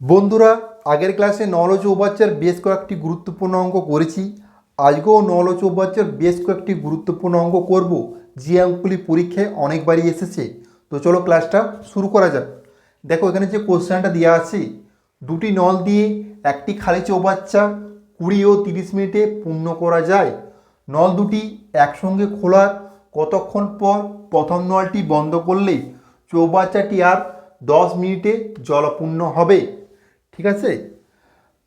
বন্ধুরা, আগের ক্লাসে নল চৌবাচ্চার বেশ কয়েকটি গুরুত্বপূর্ণ অঙ্ক করেছি। আজকেও নল চৌবাচ্চার বেশ কয়েকটি গুরুত্বপূর্ণ অঙ্ক করব, যে অঙ্কগুলি পরীক্ষায় অনেকবারই এসেছে। তো চলো ক্লাসটা শুরু করা যাক। দেখো, এখানে যে কোশ্চেনটা দেওয়া আছে, দুটি নল দিয়ে একটি খালি চৌবাচ্চা কুড়ি ও তিরিশ মিনিটে পূর্ণ করা যায়। নল দুটি একসঙ্গে খোলার কতক্ষণ পর প্রথম নলটি বন্ধ করলে চৌবাচ্চাটি আর দশ মিনিটে জলপূর্ণ হবে? ঠিক আছে?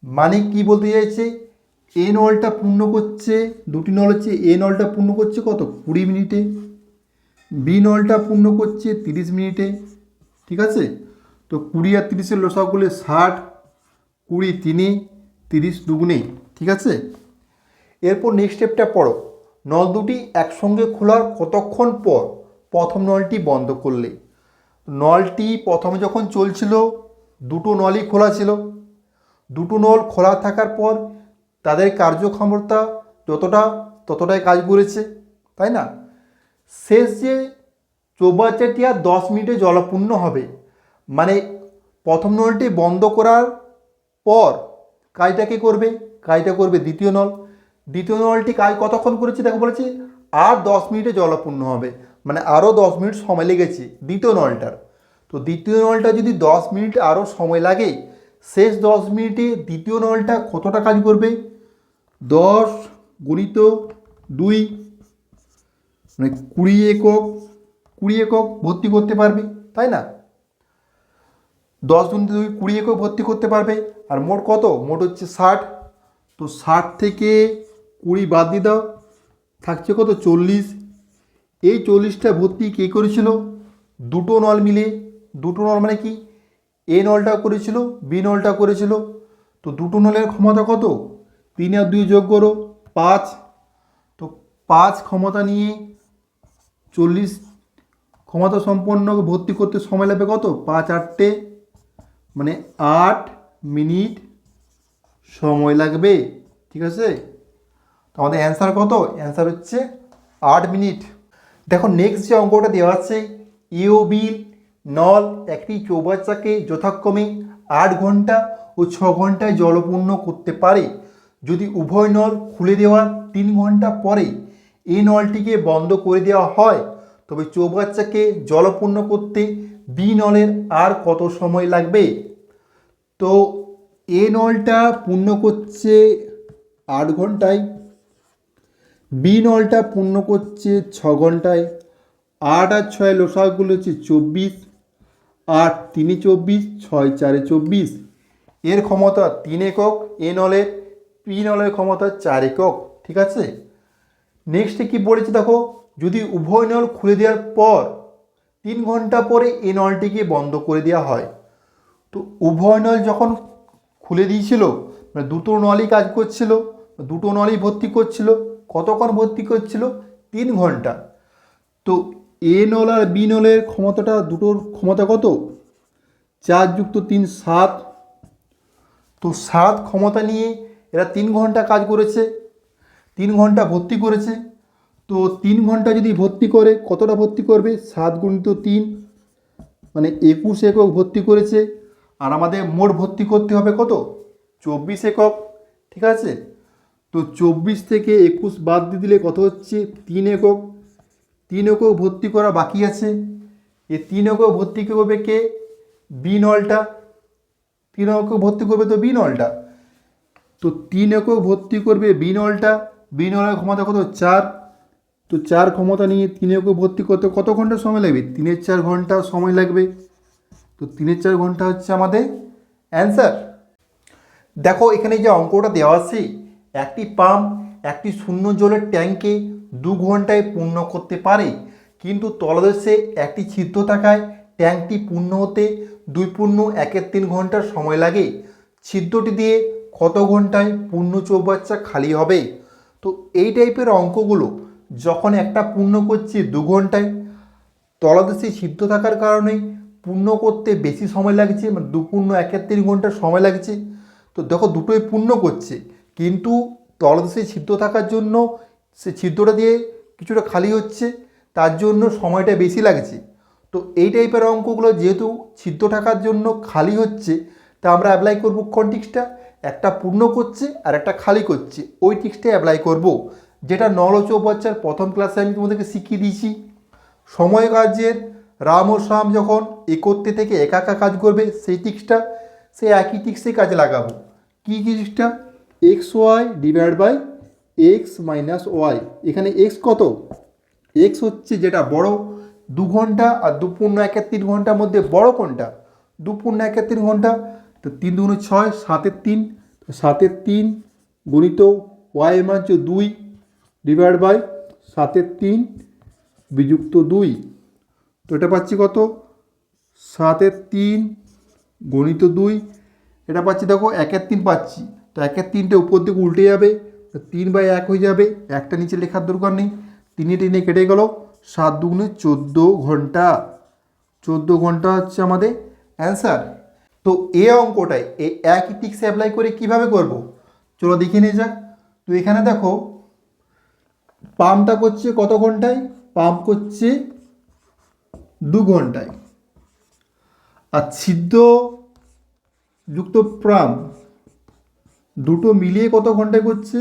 মানে কি বলতে চাইছে? এ নলটা পূর্ণ করছে, দুটি নল হচ্ছে এ নলটা পূর্ণ করছে কত? কুড়ি মিনিটে। বি নলটা পূর্ণ করছে তিরিশ মিনিটে। ঠিক আছে? তো কুড়ি আর তিরিশের লসাগ করলে ষাট, কুড়ি তিনে, তিরিশ দুগুণে। ঠিক আছে? এরপর নেক্সট স্টেপটা পড়ো। নল দুটি একসঙ্গে খোলার কতক্ষণ পর প্রথম নলটি বন্ধ করলে? নলটি প্রথমে যখন চলছিল দুটো নলই খোলা ছিল। দুটো নল খোলা থাকার পর তাদের কার্যক্ষমতা যতটা, ততটাই কাজ করেছে, তাই না? শেষ যে চৌবাচ্চাটি আর দশ মিনিটে জলপূর্ণ হবে মানে প্রথম নলটি বন্ধ করার পর কাজটা কে করবে? কাজটা করবে দ্বিতীয় নল। দ্বিতীয় নলটি কাজ কতক্ষণ করেছে? দেখো বলেছে, আর দশ মিনিটে জলপূর্ণ হবে মানে আরও দশ মিনিট সময় লেগেছে দ্বিতীয় নলটার। তো দ্বিতীয় নলটা যদি দশ মিনিট আরও সময় লাগে, শেষ দশ মিনিটে দ্বিতীয় নলটা কতটা কাজ করবে? দশ গুণিত দুই মানে কুড়ি একক কুড়ি একক ভর্তি করতে পারবে, তাই না? দশ গুণ দুই, কুড়ি একক ভর্তি করতে পারবে, আর মোট কত? মোট হচ্ছে ষাট। তো ষাট থেকে কুড়ি বাদ দিয়ে দাও, থাকছে কত? চল্লিশ। এই চল্লিশটা ভর্তি কে করেছিল? দুটো নল মিলে দুটো নল মানে কি? এ নলটা করেছিল, বি নলটা করেছিল। তো দুটো নলের ক্ষমতা কত? তিন আর দুই যোগ করো, পাঁচ। তো পাঁচ ক্ষমতা নিয়ে চল্লিশ ক্ষমতা সম্পন্ন ভর্তি করতে সময় লাগবে কত? পাঁচ আটটে। মানে আট মিনিট সময় লাগবে। ঠিক আছে? তো আমাদের অ্যান্সার কত? অ্যান্সার হচ্ছে আট মিনিট। দেখো নেক্সট যে অঙ্কটা দেওয়া আছে ইও বিল নল একটি চৌবাচ্চাকে যথাক্রমে আট ঘণ্টা ও ছ ঘন্টায় জলপূর্ণ করতে পারে। যদি উভয় নল খুলে দেওয়ার তিন ঘণ্টা পরে এই নলটিকে বন্ধ করে দেওয়া হয়, তবে চৌবাচ্চাকে জলপূর্ণ করতে বি নলের আর কত সময় লাগবে? তো এ নলটা পূর্ণ করছে আট ঘন্টায়, বি নলটা পূর্ণ করছে ছ ঘন্টায়, আট আর ছয় লোসাগুলো হচ্ছে চব্বিশ আট তিনে চব্বিশ, ছয় চারে চব্বিশ। এর ক্ষমতা তিন একক, এ নলের পি নলের ক্ষমতা চার একক, ঠিক আছে? নেক্সটে কি বলেছে দেখো? যদি উভয় নল খুলে দেওয়ার পর তিন ঘণ্টা পরে এ নলটিকে বন্ধ করে দেওয়া হয়, তো উভয় নল যখন খুলে দিয়েছিল মানে দুটো নলই কাজ করছিল, দুটো নলই ভর্তি করছিল, কতক্ষণ ভর্তি করছিল? তিন ঘণ্টা। তো এ নল আর বি নলের ক্ষমতাটা দুটোর ক্ষমতা কত? চার যুক্ত তিন সাত। তো সাত ক্ষমতা নিয়ে এরা তিন ঘণ্টা কাজ করেছে, তিন ঘণ্টা ভর্তি করেছে। তো তিন ঘণ্টা যদি ভর্তি করে, কতটা ভর্তি করবে? সাত গুণিত তিন মানে একুশ একক ভর্তি করেছে। আর আমাদের মোট ভর্তি করতে হবে কত? চব্বিশ একক, ঠিক আছে? তো চব্বিশ থেকে একুশ বাদ দিয়ে দিলে কত হচ্ছে? তিন একক। তিন একক ভর্তি করা বাকি আছে। এই তিন একক ভর্তি করবে কে? বি নলটা তিন একক ভর্তি করবে তো বি নলটা তো তিন একক ভর্তি করবে বি নলটা বি নলের ক্ষমতা কত? চার। তো চার ক্ষমতা নিয়ে তিন একক ভর্তি করতে কত ঘণ্টা সময় লাগবে? তিনের চার ঘণ্টা সময় লাগবে। তো তিনের চার ঘণ্টা হচ্ছে আমাদের অ্যান্সার দেখো, এখানে যে অঙ্কটা দেওয়া আছে, একটি পাম্প একটি শূন্য জলের ট্যাঙ্কে দু ঘন্টায় পূর্ণ করতে পারে। কিন্তু তলদেশে একটি ছিদ্র থাকায় ট্যাঙ্কটি পূর্ণ হতে দুই পূর্ণ একের তিন ঘণ্টা সময় লাগে। ছিদ্রটি দিয়ে কত ঘন্টায় পূর্ণ চৌবাচ্চা খালি হবে? তো এই টাইপের অঙ্কগুলো যখন একটা পূর্ণ করছি দু ঘন্টায় তলদেশে সিদ্ধ থাকার কারণে পূর্ণ করতে বেশি সময় লাগছে মানে দু পূর্ণ একের তিন ঘণ্টা সময় লাগছে। তো দেখো দুটোই পূর্ণ করছে, কিন্তু তলদেশে ছিদ্র থাকার জন্য সে ছিদ্রটা দিয়ে কিছুটা খালি হচ্ছে, তার জন্য সময়টা বেশি লাগছে। তো এই টাইপের অঙ্কগুলো যেহেতু ছিদ্র থাকার জন্য খালি হচ্ছে, তা আমরা অ্যাপ্লাই করব কোন টিক্সটা একটা পূর্ণ করছে আর একটা খালি করছে। ওই টিক্সটা অ্যাপ্লাই করব। যেটা নল চৌবাচ্চার প্রথম ক্লাসে আমি তোমাদেরকে শিখিয়ে দিয়েছি। সময় কার্যের রাম ও শ্যাম যখন একত্রে থেকে একা একা কাজ করবে, সেই টিক্সটা সেই একই টিক্সে কাজে লাগাবো। কী কী টিক্সটা X Y divide by X minus Y এখানে এক্স কত? এক্স হচ্ছে যেটা বড়, দু ঘণ্টা আর দু পূর্ণ একের তিন ঘণ্টার মধ্যে বড় কোনটা? দু পূর্ণ একের তিন ঘণ্টা, তো তিন দুগুণ ছয় সাতের তিন সাতের তিন গণিত ওয়াই মান হচ্ছে দুই ডিভাইড বাই সাতের তিন বিযুক্ত দুই। তো এটা পাচ্ছি কত? সাতের তিন গণিত দুই, এটা পাচ্ছি দেখো একের তিন পাচ্ছি। তো একের তিনটে উপর দিকে উল্টে যাবে, তো তিন বাই এক হয়ে যাবে, একটা নিচে লেখার দরকার নেই। তিনে টিনে কেটে গেল, সাত দুগুণে চোদ্দ ঘণ্টা। চোদ্দ ঘণ্টা হচ্ছে আমাদের অ্যান্সার তো এ অঙ্কটায় এই একই টিক্স অ্যাপ্লাই করে কীভাবে করব? চলো দেখে নিয়ে যাক। তো এখানে দেখো, পাম্পটা করছে কত ঘন্টায়? পাম্প করছে দু ঘন্টায়। আর ছিদ্র যুক্ত প্রাম দুটো মিলিয়ে কত ঘন্টায় করছে?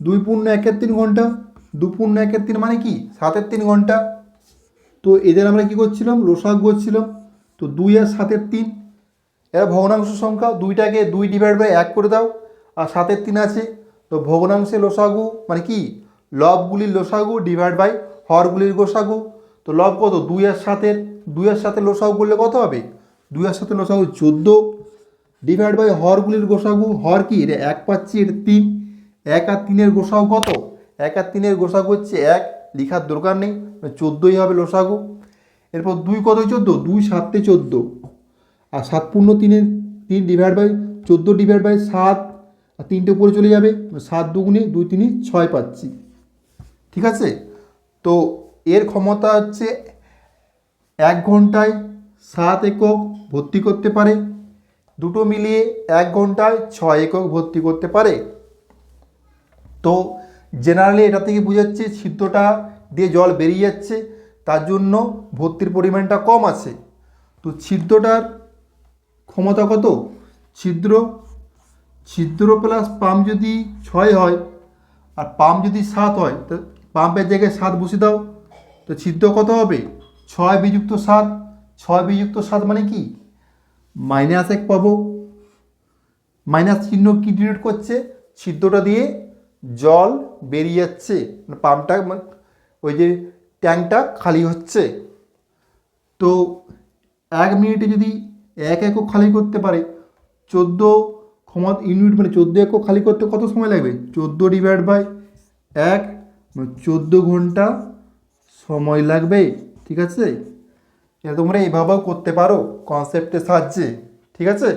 দুই পূর্ণ একের তিন ঘণ্টা। দু পূর্ণ একের তিন মানে কি? সাতের তিন ঘণ্টা। তো এদের আমরা কি করছিলাম? লোসাগ করছিলাম। তো দুই আর সাতের তিন। এরা ভগ্নাংশ সংখ্যা। দুইটাকে দুই ডিভাইড বাই এক করে দাও। আর সাতের তিন আছে। তো ভগ্নাংশে লোসাগু মানে কি? লবগুলির লোসাগু ডিভাইড বাই হরগুলির গোসাগু। তো লব কত? দুই আর সাতের। দুই আর সাথে লোসাগু করলে কত হবে? দুই আর সাথে লোসাগু চোদ্দ। ডিভাইড বাই হরগুলির গোসাগু, হর কি? এটা এক পাচ্ছি, এটা তিন। এক আর তিনের গোসাগু কত? এক আর তিনের গোসাগু হচ্ছে এক, লিখার দরকার নেই। চোদ্দোই হবে লোসাগু এরপর দুই কত চোদ্দ। দুই সাতে চোদ্দ। আর সাত পূর্ণ তিনের, তিন ডিভাইড বাই চোদ্দ ডিভাইড বাই সাত। আর তিনটে উপরে চলে যাবে। সাত দুগুণে দুই তিনে ছয় পাচ্ছি। ঠিক আছে? তো এর ক্ষমতা হচ্ছে এক ঘন্টায় সাত একক ভর্তি করতে পারে। দুটো মিলিয়ে এক ঘন্টায় ছয় একক ভর্তি করতে পারে। তো জেনারেলি এটা থেকে বোঝাচ্ছে ছিদ্রটা দিয়ে জল বেরিয়ে যাচ্ছে, তার জন্য ভর্তির পরিমাণটা কম আছে। তো ছিদ্রটার ক্ষমতা কত? ছিদ্র ছিদ্র প্লাস পাম্প যদি ছয় হয় আর পাম্প যদি সাত হয়, তো পাম্পের জায়গায় সাত বসে দাও, তো ছিদ্র কত হবে? ছয় বিযুক্ত সাত। ছয় বিযুক্ত সাত মানে কি? মাইনাস এক পাবো। মাইনাস চিহ্ন কি ডিনোট করছে? ছিদ্রটা দিয়ে জল বেরিয়ে যাচ্ছে। মানে পাম্পটা মানে ওই যে ট্যাঙ্কটা খালি হচ্ছে। তো এক মিনিটে যদি এক একক খালি করতে পারে, চোদ্দ ক্ষমতা ইউনিট মানে চোদ্দ একক খালি করতে কত সময় লাগবে? চোদ্দ ডিভাইড বাই এক মানে চোদ্দ ঘণ্টা সময় লাগবে। ঠিক আছে? এটা তোমরা এইভাবেও করতে পারো কনসেপ্টের সাহায্যে, ঠিক আছে?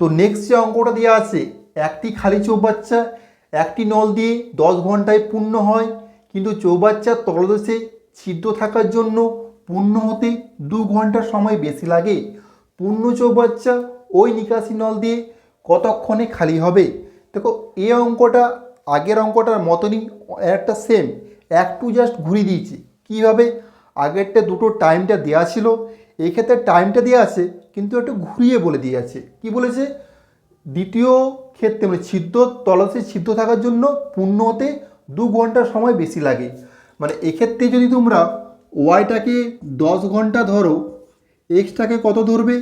তো নেক্সট যে অঙ্কটা দেওয়া আছে, একটি খালি চৌবাচ্চা, একটি নল দিয়ে দশ ঘন্টায় পূর্ণ হয়। কিন্তু চৌবাচ্চার তলদেশে ছিদ্র থাকার জন্য পূর্ণ হতে দু ঘণ্টা সময় বেশি লাগে। পূর্ণ চৌবাচ্চা ওই নিকাশি নল দিয়ে কতক্ষণে খালি হবে? দেখো, এই অঙ্কটা, আগের অঙ্কটার মতনই একটা সেম একটু জাস্ট ঘুরিয়ে দিয়েছি। কীভাবে? আগেরটা দুটো টাইমটা দেওয়া ছিল। এক্ষেত্রে টাইমটা দেওয়া আছে, কিন্তু একটু ঘুরিয়ে বলে দিয়ে আছে। কি বলেছে? দ্বিতীয় ক্ষেত্রে মানে ছিদ্র তলসে ছিদ্র থাকার জন্য পূর্ণ হতে দু ঘণ্টা সময় বেশি লাগে। মানে এক্ষেত্রে যদি তোমরা ওয়াইটাকে দশ ঘণ্টা ধরো এক্সটাকে কত ধরবে?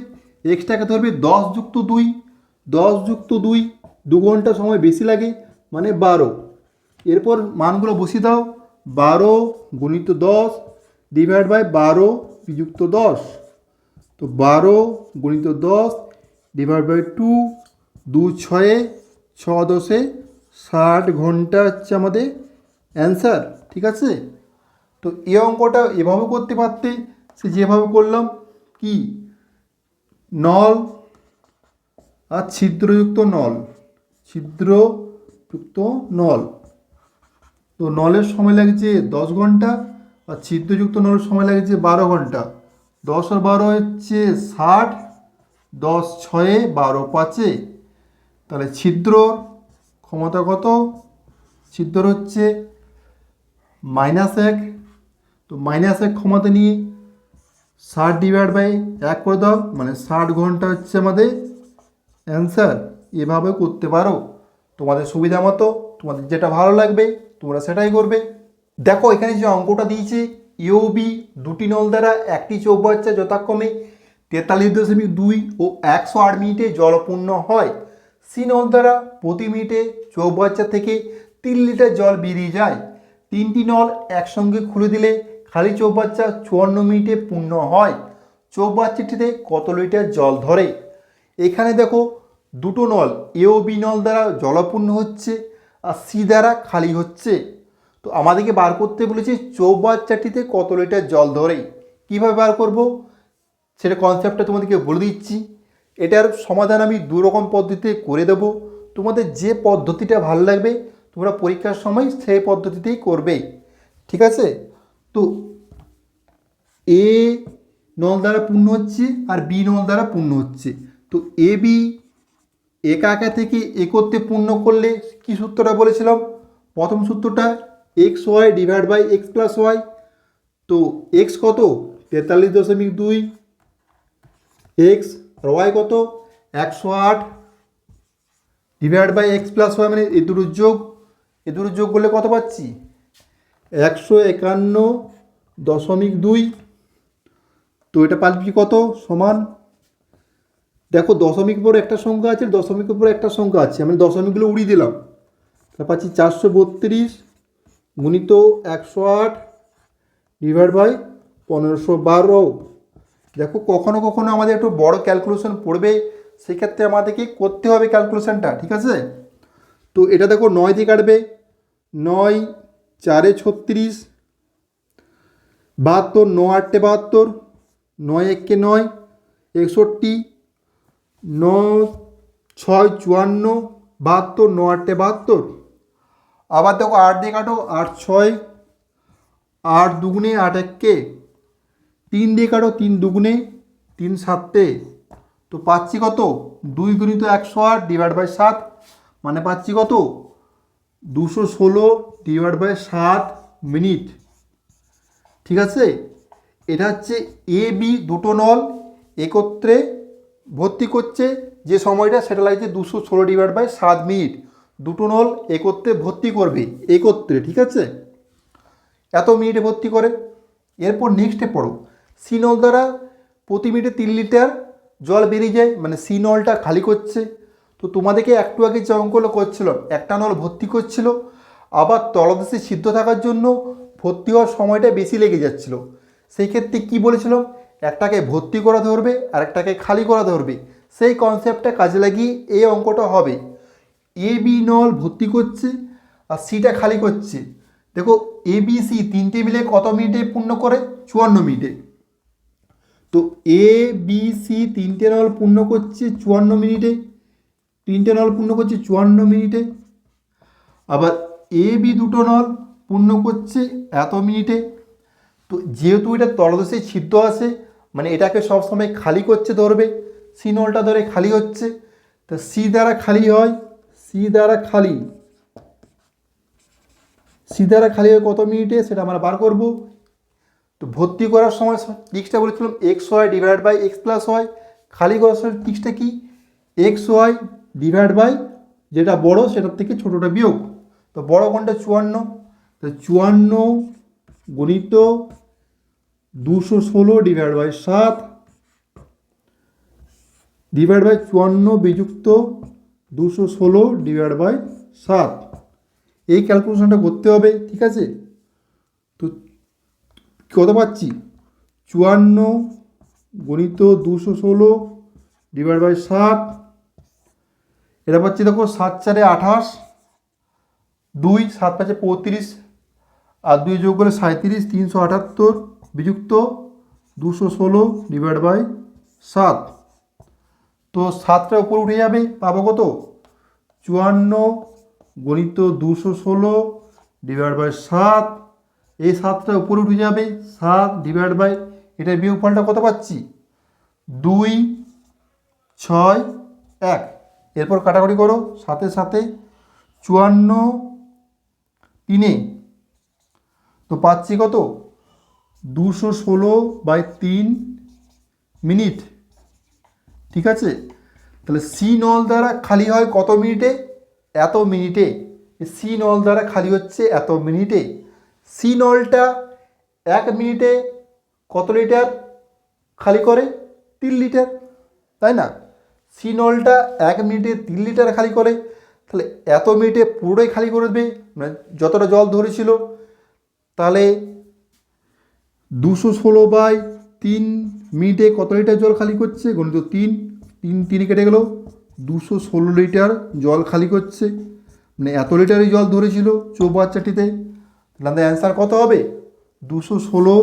এক্সটাকে ধরবে দশ যুক্ত দুই। দশ যুক্ত দুই, দু ঘণ্টা সময় বেশি লাগে মানে বারো। এরপর মানগুলো বসিয়ে দাও। বারো গুণিত দশ ডিভাইড বাই বারো বিযুক্ত দশ। তো বারো গুণিত দশ ডিভাইড বাই টু দু ছয়ে, ছ দশে, ষাট ঘণ্টা হচ্ছে আমাদের অ্যান্সার ঠিক আছে? তো এই অঙ্কটা এভাবে করতে পারতে সে যেভাবে করলাম, কি? নল আর ছিদ্রযুক্ত নল ছিদ্রযুক্ত নল। তো নলের সময় লাগছে দশ ঘণ্টা আর ছিদ্রযুক্ত নলের সময় লাগছে বারো ঘণ্টা। দশ আর বারো হচ্ছে ষাট, দশ ছয়ে বারো পাঁচে। তাহলে ছিদ্র ক্ষমতা কত? ছিদ্র হচ্ছে মাইনাস এক। তো মাইনাস এক ক্ষমতা নিয়ে ষাট ডিভাইড বাই এক করে দাও মানে ষাট ঘণ্টা হচ্ছে আমাদের অ্যান্সার এভাবে করতে পারো। তোমাদের সুবিধা মতো, তোমাদের যেটা ভালো লাগবে, তোমরা সেটাই করবে। দেখো, এখানে যে অঙ্কটা দিয়েছে ইউবি দুটি নল দ্বারা, একটি চৌবাচ্চা যথাক্রমে তেতাল্লিশ দশমিক দুই ও একশো আট মিনিটে জলপূর্ণ হয়। সি নল দ্বারা প্রতি মিনিটে চৌবাচ্চা থেকে তিন লিটার জল বেরিয়ে যায়। তিনটি নল একসঙ্গে খুলে দিলে খালি চৌবাচ্চা চুয়ান্ন মিনিটে পূর্ণ হয়। চৌবাচ্চাটিতে কত লিটার জল ধরে? এখানে দেখো, দুটো নল এ ও বি নল দ্বারা জলপূর্ণ হচ্ছে আর সি দ্বারা খালি হচ্ছে। তো আমাদেরকে বার করতে বলেছে চৌবাচ্চাটিতে কত লিটার জল ধরে। কীভাবে বার করব? সেটা কনসেপ্টটা তোমাদেরকে বলে দিচ্ছি। এটার সমাধান আমি দু রকম পদ্ধতিতে করে দেব। তোমাদের যে পদ্ধতিটা ভালো লাগবে, তোমরা পরীক্ষার সময় সেই পদ্ধতিতেই করবে। ঠিক আছে? তো এ নল দ্বারা পূর্ণ হচ্ছে আর বি নল দ্বারা পূর্ণ হচ্ছে। তো এ, বি একা একা থেকে একত্রে পূর্ণ করলে কি সূত্রটা বলেছিলাম? প্রথম সূত্রটা X Y divide by X plus Y তো এক্স কত? তেতাল্লিশ দশমিক দুই। এক্স আর ওয়াই কত? একশো আট। Divide by X plus Y মানে এ দুটোর যোগ। এ দুটোর যোগ করলে কত পাচ্ছি? একশো একান্ন দশমিক দুই। তো এটা পাল্টি কত? সমান। দেখো দশমিক পরে একটা সংখ্যা আছে, দশমিকের পরে একটা সংখ্যা আছে। আমি দশমিকগুলো উড়িয়ে দিলাম। তার পাচ্ছি চারশো বত্রিশ। গুণিত একশো আট ডিভাইড বাই পনেরোশো বারো। দেখো কখনো কখনো আমাদের একটু বড় ক্যালকুলেশন পড়বে, সেক্ষেত্রে আমাদেরকে করতে হবে ক্যালকুলেশনটা ঠিক আছে? তো এটা দেখো নয় দিয়ে কাটবে, নয়, চারে ছত্রিশ, বাহাত্তর ন আটটে বাহাত্তর, নয় একে নয়, একষট্টি ন ছয়, চুয়ান্ন, বাহাত্তর ন আটটে বাহাত্তর। আবার দেখো আট দিয়ে কাটো, আট ছয়, আট দুগুণে আট এককে তিন দিয়ে কাটো তিন দুগুণে তিন সাতে, তো পাচ্ছি কত? দুই গুণিত একশো আট ডিভাইড বাই সাত মানে পাচ্ছি কত? দুশো ষোলো ডিভাইড বাই সাত মিনিট। ঠিক আছে? এটা হচ্ছে এ, বি দুটো নল একত্রে ভর্তি করছে, যে সময়টা সেটা লাগছে দুশো ষোলো ডিভাইড বাই সাত মিনিট। দুটো নল একত্রে ভর্তি করবে, একত্রে, ঠিক আছে? এত মিনিটে ভর্তি করে। এরপর নেক্সটে পড়ো। সি নল দ্বারা প্রতি মিনিটে তিন লিটার জল বেরিয়ে যায় মানে সি নলটা খালি করছে। তো তোমাদেরকে একটু আগে যে অঙ্কগুলো করছিল, একটা নল ভর্তি করছিল, আবার তলদেশে সিদ্ধ থাকার জন্য ভর্তি হওয়ার সময়টা বেশি লেগে যাচ্ছিল। সেই ক্ষেত্রে কী বলেছিল? একটাকে ভর্তি করা ধরবে আর একটাকে খালি করা ধরবে। সেই কনসেপ্টটা কাজে লাগিয়ে এই অঙ্কটা হবে। এ বি নল ভর্তি করছে আর সিটা খালি করছে। দেখো এ বি সি তিনটে মিলে কত মিনিটে পূর্ণ করে? চুয়ান্ন মিনিটে। তো এ বি সি তিনটে নল পূর্ণ করছে চুয়ান্ন মিনিটে। তিনটে নল পূর্ণ করছে চুয়ান্ন মিনিটে। আবার এ বি দুটো নল পূর্ণ করছে এত মিনিটে। তো যেহেতু এটা তলদেশে ছিদ্র আছে মানে এটাকে সবসময় খালি করছে ধরবে সি নলটা ধরে খালি হচ্ছে, তো সি দ্বারা খালি হয় সি দ্বারা খালি। সি দ্বারা খালি হয় কত মিনিটে সেটা আমরা বার করব? তো ভর্তি করার সময় টিক্সটা বলেছিলাম X Y divide by X plus Y খালি করার সময় টিক্সটা কি? এক্স ওয়াই ডিভাইড বাই যেটা বড় সেটার থেকে ছোটোটা বিয়োগ। তো বড় কোনটা? চুয়ান্ন। তো চুয়ান্ন গণিত দুশো ষোলো ডিভাইড বাই সাত। ডিভাইড বাই চুয়ান্ন বিযুক্ত দুশো ষোলো ডিভাইড বাই সাত। এই ক্যালকুলেশনটা করতে হবে, ঠিক আছে? তো কত পাচ্ছি? চুয়ান্ন গণিত দুশো ষোলো ডিভাইড বাই সাত। এটা পাচ্ছি দেখো সাত চারে আঠাশ, দুই সাত পাঁচে পঁয়ত্রিশ, আর দুই যোগ করে সাঁত্রিশ তিনশো আটাত্তর, বিযুক্ত দুশো ষোলো ডিভাইড বাই সাত। তো সাতটা উপর উঠে যাবে, পাবো কত? চুয়ান্ন গণিত দুশো ষোলো ডিভাইড বাই সাত। এই সাতটা উপরে উঠে যাবে, সাত ডিভাইড বাই এটার বিয়োগফলটা কত পাচ্ছি? দুই, ছয়, এক। এরপর কাটাকাটি করো সাথে সাথে চুয়ান্ন তিনে। তো পাচ্ছি কত? দুশো ষোলো বাই তিন মিনিট ঠিক আছে? তাহলে সি নল দ্বারা খালি হয় কত মিনিটে? এত মিনিটে। সি নল দ্বারা খালি হচ্ছে এত মিনিটে। সি নলটা এক মিনিটে কত লিটার খালি করে? তিন লিটার, তাই না? সি নলটা এক মিনিটে তিন লিটার খালি করে। তাহলে এত মিনিটে পুরোটাই খালি করে দেবে। মানে যতটা জল ধরেছিল। তাহলে দুশো ষোলো বাই তিন মিনিটে কত লিটার জল খালি করছে? গণিত তিন। তিন তিন কেটে গেল। দুশো ষোলো লিটার জল খালি করছে। মানে এত লিটারই জল ধরেছিল চৌবাচ্চাটিতে। তাহলে আমাদের অ্যান্সার কত হবে? দুশো ষোলো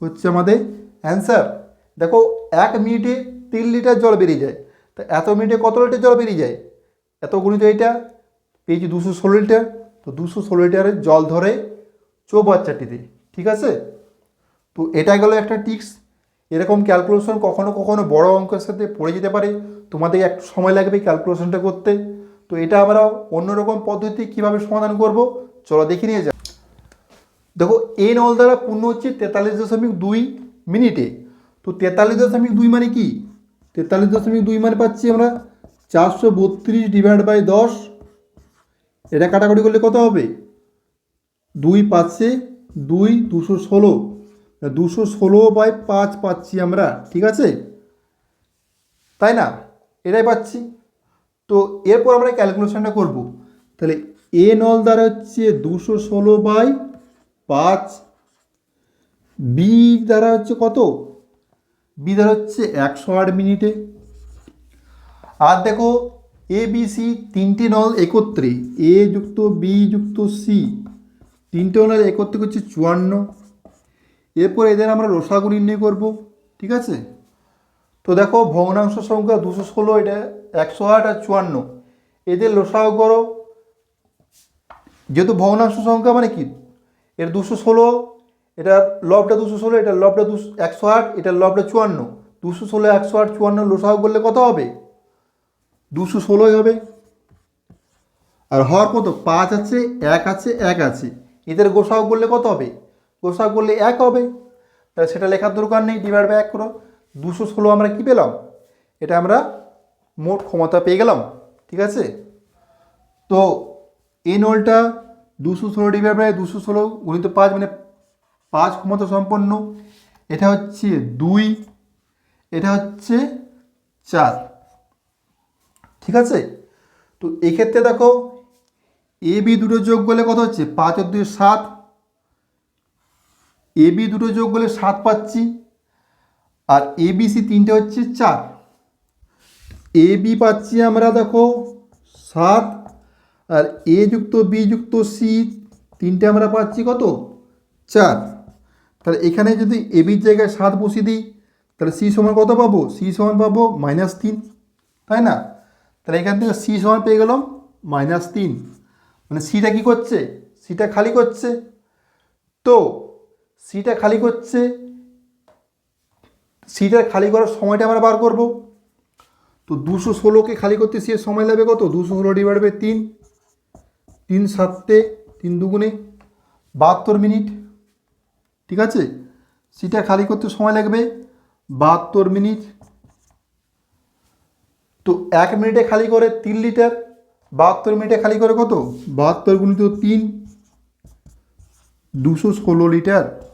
হচ্ছে আমাদের অ্যান্সার দেখো, এক মিনিটে তিন লিটার জল বেরিয়ে যায়। তা এত মিনিটে কত লিটার জল বেরিয়ে যায়? এত গণিত এটা। পেয়েছি দুশো ষোলো লিটার। তো দুশো ষোলো লিটারের জল ধরে চৌবাচ্চাটিতে। ঠিক আছে? তো এটা গেল একটা টিক্স এরকম ক্যালকুলেশন কখনো কখনো বড় অঙ্কের সাথে পড়ে যেতে পারে। তোমাদের একটু সময় লাগবে ক্যালকুলেশনটা করতে। তো এটা আমরা অন্যরকম পদ্ধতি কীভাবে সমাধান করব, চলো দেখে নিয়ে যাও দেখো এ নল দ্বারা পূর্ণ হচ্ছে তেতাল্লিশ দশমিক দুই মিনিটে। তো তেতাল্লিশ দশমিক দুই মানে কি? তেতাল্লিশ দশমিক দুই মানে পাচ্ছি আমরা চারশো বত্রিশ ডিভাইড বাই দশ। এটা কাটাকুটি করলে কত হবে? দুই পাঁচে দুই দুশো ষোলো। দুশো ষোলো বাই পাঁচ পাচ্ছি আমরা, ঠিক আছে? তাই না? এটাই পাচ্ছি। তো এরপর আমরা ক্যালকুলেশনটা করব। তাহলে এ নল দ্বারা হচ্ছে দুশো ষোলো বাই পাঁচ। বি দ্বারা হচ্ছে কত? বি দ্বারা হচ্ছে একশো আট মিনিটে। আর দেখো এ বি সি তিনটে নল একত্রে। এ যুক্ত বি যুক্ত সি তিনটে নল একত্রে হচ্ছে চুয়ান্ন। এরপর এদের আমরা রসাগু নির্ণয় করব, ঠিক আছে? তো দেখো, ভগ্নাংশ সংখ্যা দুশো ষোলো, এটা একশো আট আর চুয়ান্ন। এদের লসাগু করো। যেহেতু ভগ্নাংশ সংখ্যা মানে কি? এর দুশো ষোলো, এটার লবটা দুশো ষোলো, এটার লবটা দুশো, একশো আট, এটার লবটা চুয়ান্ন। দুশো ষোলো, একশো আট, চুয়ান্ন লসাগু করলে কত হবে? দুশো ষোলোই হবে। আর হওয়ার কত পাঁচ আছে, এক আছে এক আছে। এদের গোসাও করলে কত হবে? গোসাও করলে এক হবে। তাহলে সেটা লেখার দরকার নেই ডিভাইড বাই এক করো। দুশো ষোলো আমরা কী পেলাম? এটা আমরা মোট ক্ষমতা পেয়ে গেলাম, ঠিক আছে? তো এই নলটা দুশো ষোলো ডিভাইড বাই দুশো ষোলো গুণিত পাঁচ মানে পাঁচ ক্ষমতা সম্পন্ন। এটা হচ্ছে দুই, এটা হচ্ছে চার, ঠিক আছে? তো এক্ষেত্রে দেখো এ বি দুটো যোগ করলে কত হচ্ছে? পাঁচ আর দুই সাত। এ বি দুটো যোগ করলে সাত পাচ্ছি। আর এ বি সি তিনটে হচ্ছে চার। এ বি পাচ্ছি আমরা দেখো সাত। আর এ যুক্ত বি যুক্ত সি তিনটে আমরা পাচ্ছি কত? চার। তাহলে এখানে যদি এ বির জায়গায় সাত বসিয়ে দিই, তাহলে সি সমান কত পাবো? সি সমান পাবো মাইনাস তিন। তাই না? তাহলে এখান থেকে সি সমান পেয়ে গেলাম মাইনাস তিন। মানে সিটা কী করছে? সিটা খালি করছে। তো সিটা খালি করছে। সিটা খালি করার সময়টা আমরা বার করব। তো দুশো ষোলোকে খালি করতে সে সময় লাগবে কত? দুশো ষোলো ডিভাইড বাই তিন। তিন সাতে, তিন দুগুণে বাহাত্তর মিনিট। ঠিক আছে? সিটা খালি করতে সময় লাগবে বাহাত্তর মিনিট। তো এক মিনিটে খালি করে তিন লিটার, বাহাত্তর মিনিটে খালি করে কত? বাহাত্তর গুণিত তিন। দুশো ষোলো লিটার।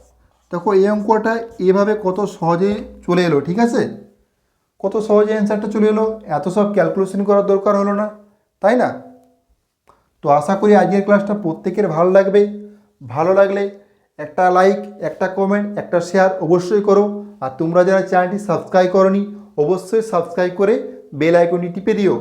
দেখো এই অঙ্কটা এভাবে কত সহজে চলে এলো, ঠিক আছে? কত সহজে অ্যান্সারটা চলে এলো? এত সব ক্যালকুলেশন করার দরকার হলো না, তাই না? তো আশা করি আজকের ক্লাসটা প্রত্যেকের ভালো লাগবে। ভালো লাগলে একটা লাইক একটা কমেন্ট একটা শেয়ার অবশ্যই করো। আর তোমরা যারা চ্যানেলটি সাবস্ক্রাইব করনি, অবশ্যই সাবস্ক্রাইব করে বেল আইকনটি টিপে দিও।